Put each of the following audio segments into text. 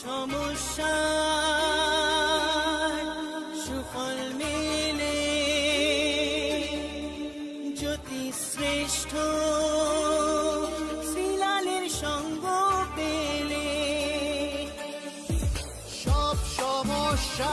সমস্যা সুফল মেলে জ্যোতি শ্রেষ্ঠ শিলালের সঙ্গ পেলে। সব সমস্যা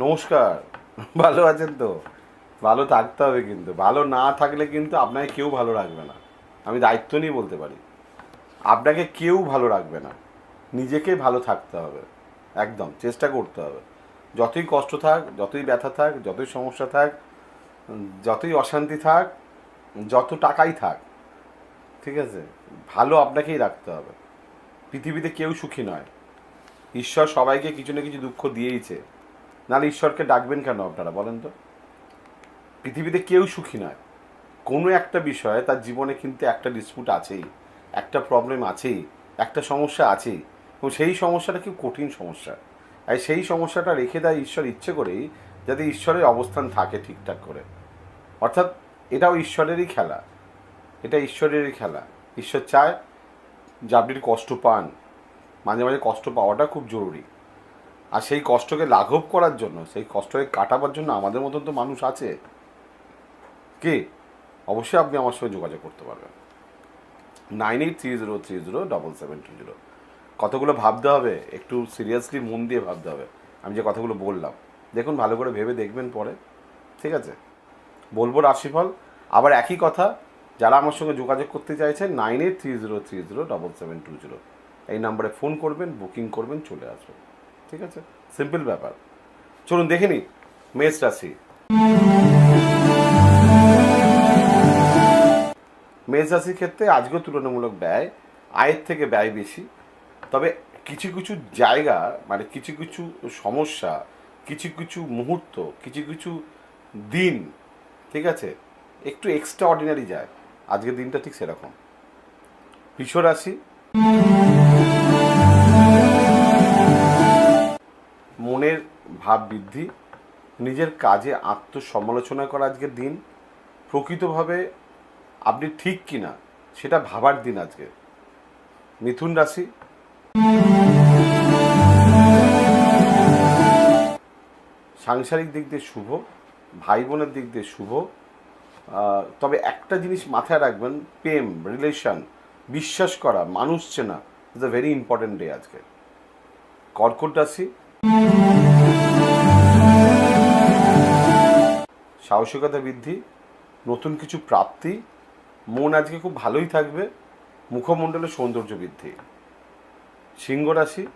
নমস্কার। ভালো আছেন তো? ভালো থাকতে হবে কিন্তু। ভালো না থাকলে কিন্তু আপনাকে কেউ ভালো রাখবে না। আমি দায়িত্ব নিয়ে বলতে পারি। আপনাকে কেউ ভালো রাখবে না। নিজেকে ভালো থাকতে হবে। একদম, চেষ্টা করতে হবে। যতই কষ্ট থাক, যতই ব্যথা থাক, যতই সমস্যা থাক, যতই অশান্তি থাক, যত টাকাই থাক, ঠিক আছে? ভালো আপনাকেই রাখতে হবে। পৃথিবীতে কেউ সুখী নয়। ঈশ্বর সবাইকে কিছু না কিছু দুঃখ দিয়েইছে। নাহলে ঈশ্বরকে ডাকবেন কেন আপনারা বলেন তো? পৃথিবীতে কেউ সুখী নয়। কোনো একটা বিষয়ে তার জীবনে কিন্তু একটা ডিসপুট আছেই, একটা প্রবলেম আছেই, একটা সমস্যা আছেই। এবং সেই সমস্যাটা খুব কঠিন সমস্যা? আর সেই সমস্যাটা রেখে দেয় ঈশ্বর ইচ্ছে করেই যাতে ঈশ্বরের অবস্থান থাকে ঠিকঠাক করে। অর্থাৎ এটাও ঈশ্বরেরই খেলা। এটা ঈশ্বরেরই খেলা। ঈশ্বর চায় যে আপনি কষ্ট পান, মাঝে মাঝে কষ্ট পাওয়াটা খুব জরুরি। আর সেই কষ্টকে লাঘব করার জন্য, সেই কষ্টকে কাটাবার জন্য আমাদের মতন তো মানুষ আছে। কে? অবশ্যই আপনি আমার সঙ্গে যোগাযোগ করতে পারবেন। Nine eight three zero three zero double seven two zero. কতগুলো ভাবতে হবে, একটু সিরিয়াসলি মন দিয়ে ভাবতে হবে। আমি যে কথাগুলো বললাম, দেখুন, ভালো করে ভেবে দেখবেন পরে, ঠিক আছে? বলব রাশিফল। আবার একই কথা, যারা আমার সঙ্গে যোগাযোগ করতে চাইছেন, nine eight three zero three zero double seven two zero. এই নাম্বারে ফোন করবেন, বুকিং করবেন, চলে আসবেন। ঠিক আছে? সিম্পল ব্যাপার। চলুন, দেখে নিই। মেষ রাশি। মেষ রাশির ক্ষেত্রে আজকেও তুলনামূলক ব্যয়, আয়ের থেকে ব্যয় বেশি। তবে কিছু কিছু জায়গা মানে কিছু কিছু সমস্যা, কিছু কিছু মুহূর্ত, কিছু কিছু দিন, ঠিক আছে? একটু এক্সট্রা অর্ডিনারি যায়। আজকের দিনটা ঠিক সেরকম। রাশি। ভাব বৃদ্ধি, নিজের কাজে আত্মসমালোচনা করা আজকের দিন, প্রকৃতভাবে আপনি ঠিক কিনা সেটা ভাবার দিন আজকে। মিথুন রাশি। সাংসারিক দিক দিয়ে শুভ ভাই বোনের দিক দিয়ে শুভ। তবে একটা জিনিস মাথায় রাখবেন, প্রেম রিলেশন বিশ্বাস করা, মানুষ চেনা is a very important day আজকে। কর্কট রাশি। সাহসিকতা বৃদ্ধি, নতুন কিছু প্রাপ্তি, মন আজকে খুব ভালোই থাকবে মুখমণ্ডলের সৌন্দর্য বৃদ্ধি। সিংহ রাশি।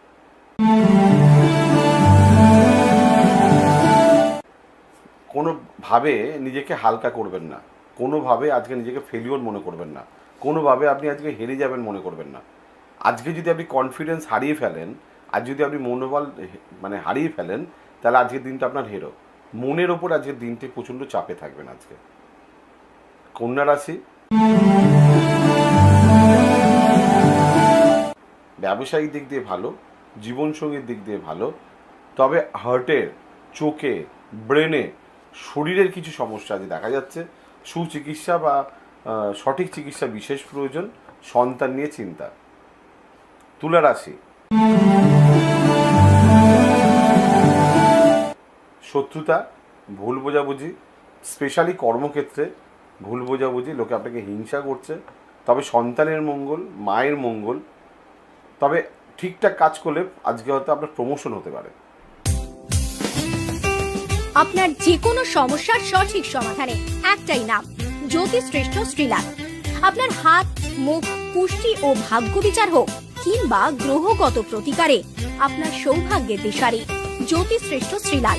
কোনোভাবে নিজেকে হালকা করবেন না। কোনোভাবে আজকে নিজেকে ফেলিওর মনে করবেন না। কোনোভাবে আপনি আজকে হেরে যাবেন মনে করবেন না। আজকে যদি আপনি কনফিডেন্স হারিয়ে ফেলেন আর যদি আপনি মনোবল মানে হারিয়ে ফেলেন, তাহলে আজকের দিনটা আপনার হেরো মনের ওপর আজকের দিনটি প্রচণ্ড চাপে থাকবেন আজকে। কন্যা রাশি। ব্যবসায়িক দিক দিয়ে ভালো, জীবনসঙ্গীর দিক দিয়ে ভালো, তবে হার্টের চোখে ব্রেনে শরীরের কিছু সমস্যা আজ দেখা যাচ্ছে। সুচিকিৎসা বা সঠিক চিকিৎসা বিশেষ প্রয়োজন, সন্তান নিয়ে চিন্তা। তুলা রাশি। শত্রুতা, ভুল বোঝাবুঝি স্পেশালি কর্মক্ষেত্রে ভুল বোঝাবুঝি, লোকে আপনাকে হিংসা করছে, তবে সন্তানের মঙ্গল, মায়ের মঙ্গল, তবে ঠিকঠাক কাজ করলে আজকে হয়তো আপনার প্রমোশন হতে পারে। আপনার যে কোনো সমস্যার সঠিক সমাধানে একটাই নাম জ্যোতিশ্রেষ্ঠ শ্রীলাল আপনার হাত, মুখ, পুষ্টি ও ভাগ্য বিচার হোক, কিংবা গ্রহগত প্রতিকারে আপনার সৌভাগ্যের দিশারি জ্যোতিশ্রেষ্ঠ Shrilal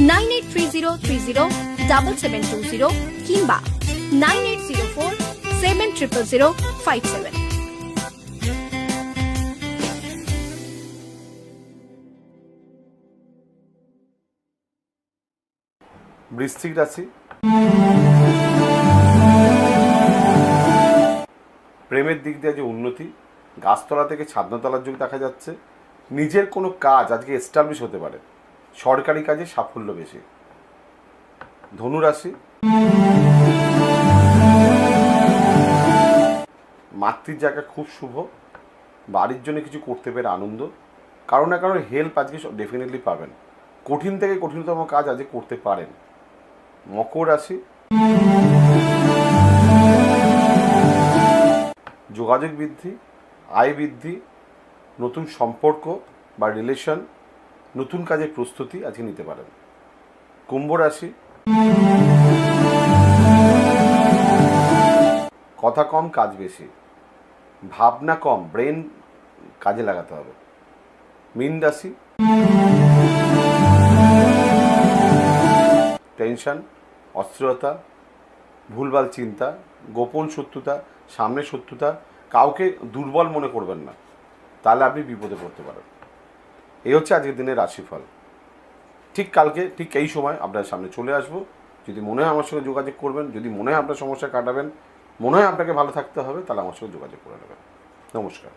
Nine eight three zero three zero double seven two zero কিংবা nine eight zero four seven triple zero five seven. বৃশ্চিক রাশি। প্রেমের দিক দিয়ে যে উন্নতি, গাছতলা থেকে ছাদনাতলার যুগ দেখা যাচ্ছে। নিজের কোনো কাজ আজকে এস্টাবলিশ হতে পারে। সরকারি কাজে সাফল্য বেশি। ধনুরাশি। মাতৃর জায়গা খুব শুভ। বাড়ির জন্য কিছু করতে পেরে আনন্দ। কারও না কারও হেল্প আজকে ডেফিনেটলি পাবেন। কঠিন থেকে কঠিনতম কাজ আজকে করতে পারেন। মকর রাশি। যোগাযোগ বৃদ্ধি, আয় বৃদ্ধি, নতুন সম্পর্ক বা রিলেশন নতুন কাজের প্রস্তুতি আজকে নিতে পারেন। কুম্ভ রাশি। কথা কম, কাজ বেশি। ভাবনা কম, ব্রেন কাজে লাগাতে হবে। মীন রাশি। টেনশন, অস্থিরতা, ভুলভাল চিন্তা, গোপন শত্রুতা, সামনে শত্রুতা, কাউকে দুর্বল মনে করবেন না। তাহলে আপনি বিপদে পড়তে পারেন। এই হচ্ছে আজকের দিনের রাশিফল। ঠিক কালকে, ঠিক এই সময় আপনার সামনে চলে আসব। যদি মনে হয় আমার সঙ্গে যোগাযোগ করবেন, যদি মনে হয় আপনার সমস্যা কাটাবেন, মনে হয় আপনাকে ভালো থাকতে হবে, তাহলে আমার সঙ্গে যোগাযোগ করে নেবেন। নমস্কার।